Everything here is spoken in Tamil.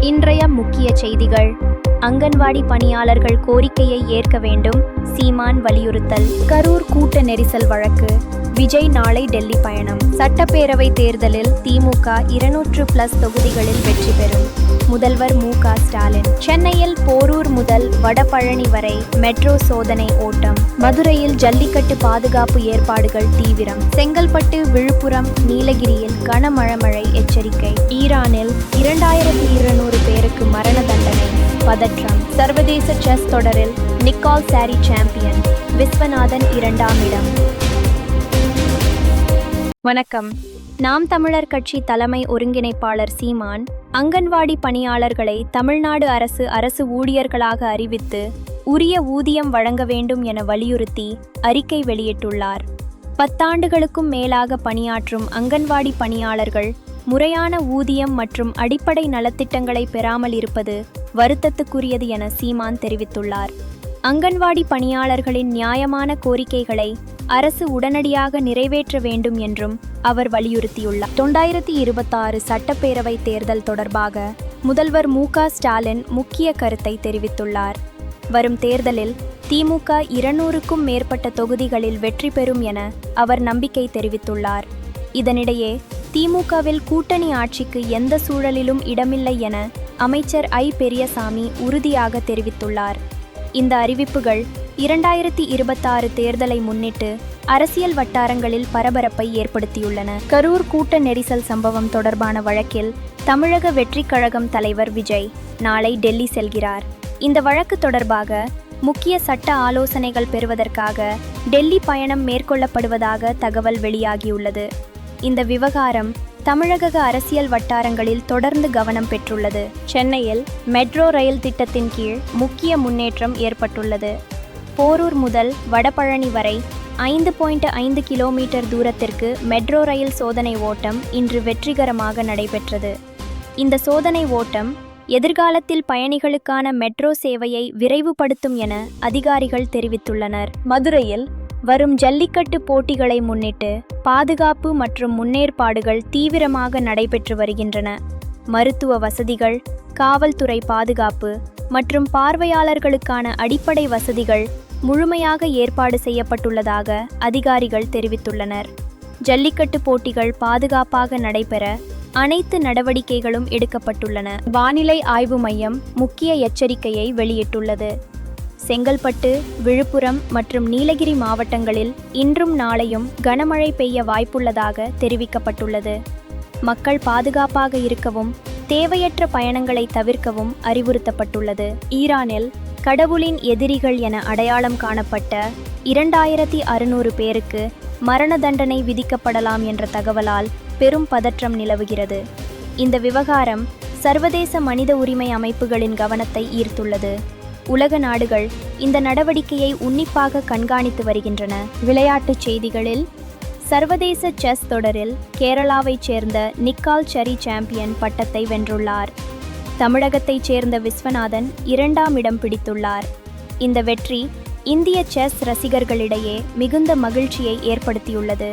இன்றைய முக்கிய செய்திகள். அங்கன்வாடி பணியாளர்கள் கோரிக்கையை ஏற்க வேண்டும் சீமான் வலியுறுத்தல். கரூர் கூட்ட நெரிசல் வழக்கு. விஜய் நாளை டெல்லி பயணம். சட்டப்பேரவை தேர்தலில் திமுக இருநூற்று பிளஸ் தொகுதிகளில் வெற்றி பெறும். முதல்வர் மு க ஸ்டாலின். சென்னையில் போரூர் முதல் வடபழனி வரை மெட்ரோ சோதனை ஓட்டம். மதுரையில் ஜல்லிக்கட்டு பாதுகாப்பு ஏற்பாடுகள் தீவிரம். செங்கல்பட்டு விழுப்புரம் நீலகிரியில் கனமழை மழை எச்சரிக்கை. ஈரானில் இரண்டாயிரத்தி இருநூறு பேருக்கு மரண தண்டனை பதற்றம். சர்வதேச செஸ் தொடரில் நிக்கால் சாரி சாம்பியன். விஸ்வநாதன் இரண்டாம் இடம். வணக்கம். நாம் தமிழர் கட்சி தலைமை ஒருங்கிணைப்பாளர் சீமான் அங்கன்வாடி பணியாளர்களை தமிழ்நாடு அரசு அரசு ஊழியர்களாக அறிவித்து உரிய ஊதியம் வழங்க வேண்டும் என வலியுறுத்தி அறிக்கை வெளியிட்டுள்ளார். பத்தாண்டுகளுக்கும் மேலாக பணியாற்றும் அங்கன்வாடி பணியாளர்கள் முறையான ஊதியம் மற்றும் அடிப்படை நலத்திட்டங்களை பெறாமல் இருப்பது வருத்தத்துக்குரியது என சீமான் தெரிவித்துள்ளார். அங்கன்வாடி பணியாளர்களின் நியாயமான கோரிக்கைகளை அரசு உடனடியாக நிறைவேற்ற வேண்டும் என்றும் அவர் வலியுறுத்தியுள்ளார். தொண்டாயிரத்தி இருபத்தாறு சட்டப்பேரவை தேர்தல் தொடர்பாக முதல்வர் மு ஸ்டாலின் முக்கிய கருத்தை தெரிவித்துள்ளார். வரும் தேர்தலில் திமுக இருநூறுக்கும் மேற்பட்ட தொகுதிகளில் வெற்றி பெறும் என அவர் நம்பிக்கை தெரிவித்துள்ளார். இதனிடையே திமுகவில் கூட்டணி ஆட்சிக்கு எந்த சூழலிலும் இடமில்லை என அமைச்சர் ஐ பெரியசாமி உறுதியாக தெரிவித்துள்ளார். இந்த அறிவிப்புகள் இரண்டாயிரத்தி இருபத்தாறு தேர்தலை முன்னிட்டு அரசியல் வட்டாரங்களில் பரபரப்பை ஏற்படுத்தியுள்ளன. கரூர் கூட்ட நெரிசல் சம்பவம் தொடர்பான வழக்கில் தமிழக வெற்றிக் கழகம் தலைவர் விஜய் நாளை டெல்லி செல்கிறார். இந்த வழக்கு தொடர்பாக முக்கிய சட்ட ஆலோசனைகள் பெறுவதற்காக டெல்லி பயணம் மேற்கொள்ளப்படுவதாக தகவல் வெளியாகியுள்ளது. இந்த விவகாரம் தமிழக அரசியல் வட்டாரங்களில் தொடர்ந்து கவனம் பெற்றுள்ளது. சென்னையில் மெட்ரோ ரயில் திட்டத்தின் கீழ் முக்கிய முன்னேற்றம் ஏற்பட்டுள்ளது. போரூர் முதல் வடபழனி வரை ஐந்து பாயிண்ட் ஐந்து கிலோமீட்டர் தூரத்திற்கு மெட்ரோ ரயில் சோதனை ஓட்டம் இன்று வெற்றிகரமாக நடைபெற்றது. இந்த சோதனை ஓட்டம் எதிர்காலத்தில் பயணிகளுக்கான மெட்ரோ சேவையை விரைவுபடுத்தும் என அதிகாரிகள் தெரிவித்துள்ளனர். மதுரையில் வரும் ஜல்லிக்கட்டு போட்டிகளை முன்னிட்டு பாதுகாப்பு மற்றும் முன்னேற்பாடுகள் தீவிரமாக நடைபெற்று வருகின்றன. மருத்துவ வசதிகள் காவல்துறை பாதுகாப்பு மற்றும் பார்வையாளர்களுக்கான அடிப்படை வசதிகள் முழுமையாக ஏற்பாடு செய்யப்பட்டுள்ளதாக அதிகாரிகள் தெரிவித்துள்ளனர். ஜல்லிக்கட்டு போட்டிகள் பாதுகாப்பாக நடைபெற அனைத்து நடவடிக்கைகளும் எடுக்கப்பட்டுள்ளன. வானிலை ஆய்வு மையம் முக்கிய எச்சரிக்கையை வெளியிட்டுள்ளது. செங்கல்பட்டு விழுப்புரம் மற்றும் நீலகிரி மாவட்டங்களில் இன்றும் நாளையும் கனமழை பெய்ய வாய்ப்புள்ளதாக தெரிவிக்கப்பட்டுள்ளது. மக்கள் பாதுகாப்பாக இருக்கவும் தேவையற்ற பயணங்களை தவிர்க்கவும் அறிவுறுத்தப்பட்டுள்ளது. ஈரானில் கடவுளின் எதிரிகள் என அடையாளம் காணப்பட்ட இரண்டாயிரத்தி அறுநூறு பேருக்கு மரண தண்டனை விதிக்கப்படலாம் என்ற தகவலால் பெரும் பதற்றம் நிலவுகிறது. இந்த விவகாரம் சர்வதேச மனித உரிமை அமைப்புகளின் கவனத்தை ஈர்த்துள்ளது. உலக நாடுகள் இந்த நடவடிக்கையை உன்னிப்பாக கண்காணித்து வருகின்றன. விளையாட்டுச் செய்திகளில் சர்வதேச செஸ் தொடரில் கேரளாவைச் சேர்ந்த நிக்கால் சரி சாம்பியன் பட்டத்தை வென்றுள்ளார். தமிழகத்தைச் சேர்ந்த விஸ்வநாதன் இரண்டாம் இடம் பிடித்துள்ளார். இந்த வெற்றி இந்திய செஸ் ரசிகர்களிடையே மிகுந்த மகிழ்ச்சியை ஏற்படுத்தியுள்ளது.